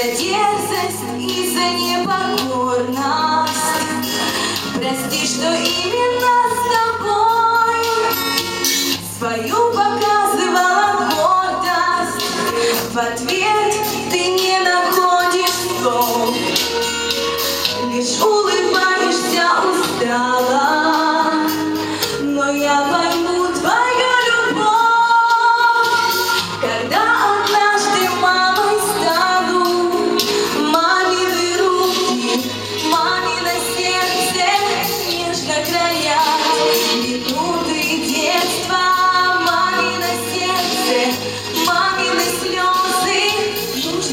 за дерзость и за непокорность. Прости, что именно с тобой свою покорность.